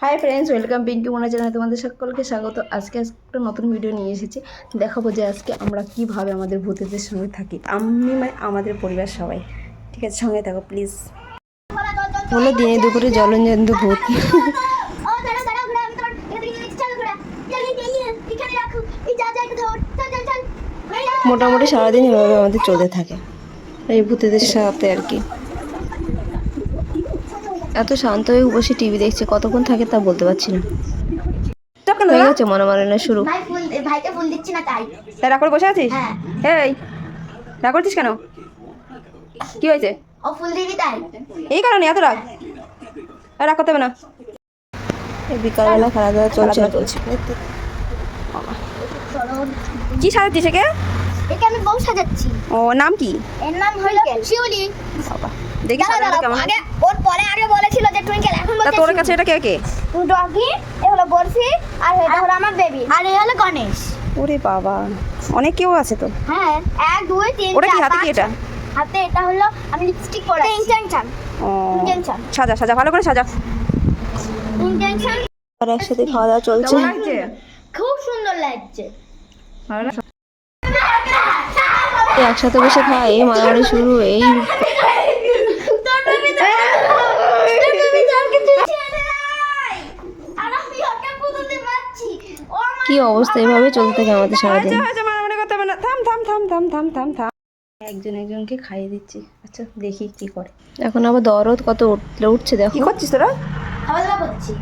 Hi friends welcome Pinki Mona চ্যানেলে তোমাদের সকলকে স্বাগত। আজকে একটা নতুন ভিডিও নিয়ে এসেছি। দেখাবো যে আজকে আমরা কীভাবে আমাদের ভূতেদের সঙ্গে থাকি। আমি মানে আমাদের পরিবার সবাই। ঠিক আছে সঙ্গে থাকো প্লিজ হলো দিনে দুপুরে জলঞ্জন্ত ভূত। মোটামুটি সারাদিন এভাবে আমাদের চলতে থাকে। এই ভূতেদের সাথে আর কি। এত শান্ত হয়ে বসে টিভি দেখছে কতক্ষণ থাকে তা বলতে পারছি না। হয়ে গেছে মনে মনে শুরু ভাইকে ফুল দিচ্ছি না তাই। তাই রাগ করে বসে আছিস? হ্যাঁ। এই রাগ করছিস কেন? কি হয়েছে? ও ফুল দিবি তাই? এই কারণে এত রাগ? আর রাগ করতে হবে না। বিকালবেলা খেলাধুলা চলছে। চলছে। কি সাজাচ্ছিস একে? একে আমি বউ সাজাচ্ছি। ও নাম কি? এর নাম হলো শিউলি। বাবা দেখি সাজানো কেমন? আগে ওর পরে আগে বলেছিল যে টুইঙ্কেল এখন তা বলছে তোর কাছে এটা কে কে? ডগি এ হলো বরফি আর এটা হলো আমার বেবি আর এই হলো গণেশ। ওরে বাবা অনেক কেউ আছে তো। হ্যাঁ এক দুই তিন ওটা কি হাতে কি এটা? হাতে এটা হলো আমি লিপস্টিক পরে ইন্টেনশন ও ইন্টেনশন সাজা সাজা ভালো করে সাজা। ইন্টেনশন আর একসাথে খাওয়া দাওয়া চলছে। খুব সুন্দর লাগছে। একসাথে বসে খাই এই মারামারি শুরু এই কি অবস্থা? এভাবে চলতে থাকে আমাদের সারাদিন। থাম থাম থাম থাম থাম থাম থাম। একজন একজনকে খাইয়ে দিচ্ছি। আচ্ছা দেখি কি করে। এখন আবার দরদ কত উঠলে উঠছে দেখো। কি করছিস তোরা? খাওয়া দাওয়া করছি।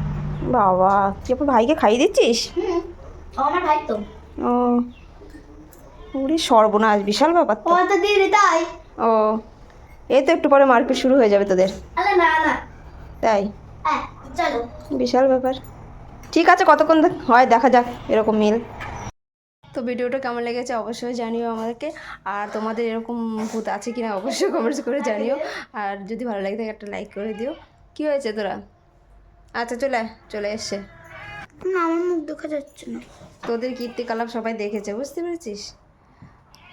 বাবা কি আপনার ভাইকে খাইয়ে দিচ্ছিস? আমার ভাই তো। ও। ওরে সর্বনাশ বিশাল ব্যাপার তো। ও তো দিদি তাই। ও এই তো একটু পরে মারপিট শুরু হয়ে যাবে তোদের। আরে না না। তাই? হ্যাঁ চলো। বিশাল ব্যাপার। ঠিক আছে কতক্ষণ হয় দেখা যাক এরকম মিল। তো ভিডিওটা কেমন লেগেছে অবশ্যই জানিও আমাদেরকে। আর তোমাদের এরকম ভূত আছে কি না অবশ্যই কমেন্টস করে জানিও। আর যদি ভালো লাগে থাকে একটা লাইক করে দিও। কি হয়েছে তোরা? আচ্ছা চলে আয়, চলে এসছে। না আমার মুখ দেখা যাচ্ছে না। তোদের কীর্তিকলাপ সবাই দেখেছে বুঝতে পেরেছিস?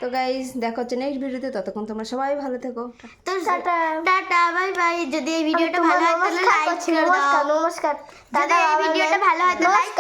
তো গাইজ দেখো হচ্ছে নেক্সট ভিডিওতে ততক্ষণ তোমরা সবাই ভালো থেকো। তো টাটা। টাটা বাই বাই যদি এই ভিডিওটা ভালো হয় তাহলে লাইক করে দাও। নমস্কার যদি এই ভিডিওটা ভালো হয় তাহলে লাইক